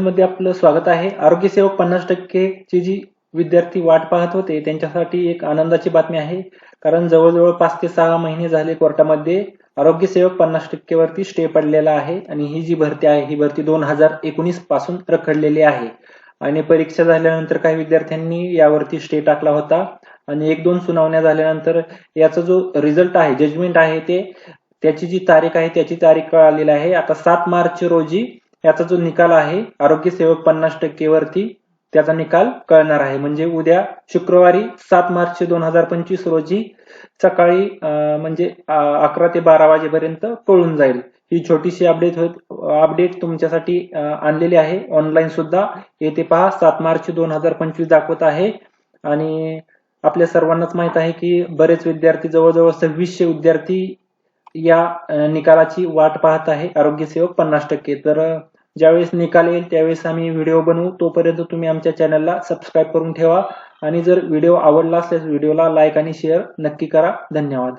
मध्ये आपलं स्वागत आहे. आरोग्य सेवक पन्नास टक्केची जी विद्यार्थी वाट पाहत होते त्यांच्यासाठी एक आनंदाची बातमी आहे. कारण जवळजवळ पाच ते सहा महिने झाले कोर्टामध्ये आरोग्य सेवक पन्नास टक्केवरती स्टे पडलेला आहे आणि ही जी भरती आहे ही भरती दोन हजार एकोणीसपासून रखडलेली आहे. आणि परीक्षा झाल्यानंतर काही विद्यार्थ्यांनी यावरती स्टे टाकला होता. आणि एक दोन सुनावण्या झाल्यानंतर याचा जो रिझल्ट आहे जजमेंट आहे ते त्याची जी तारीख आहे त्याची तारीख कळालेली आहे. आता सात मार्च रोजी याचा जो निकाल आहे आरोग्य सेवक पन्नास टक्केवरती त्याचा निकाल कळणार आहे. म्हणजे उद्या शुक्रवारी सात मार्च दोन हजार पंचवीस रोजी सकाळी म्हणजे अकरा ते बारा वाजेपर्यंत कळून जाईल. ही छोटीशी अपडेट होत अपडेट तुमच्यासाठी आणलेली आहे. ऑनलाईन सुद्धा येथे पहा सात मार्च दोन हजार पंचवीस दाखवत आहे. आणि आपल्या सर्वांनाच माहीत आहे की बरेच विद्यार्थी जवळजवळ सव्वीसशे विद्यार्थी या निकालाची वाट पाहत आहे आरोग्य सेवक पन्नास टक्के. तर ज्यावेळेस निकाल येईल त्यावेळेस आम्ही व्हिडिओ बनवू. तोपर्यंत तुम्ही आमच्या चॅनलला सबस्क्राईब करून ठेवा. आणि जर व्हिडिओ आवडला असल्यास व्हिडिओला लाईक आणि शेअर नक्की करा. धन्यवाद.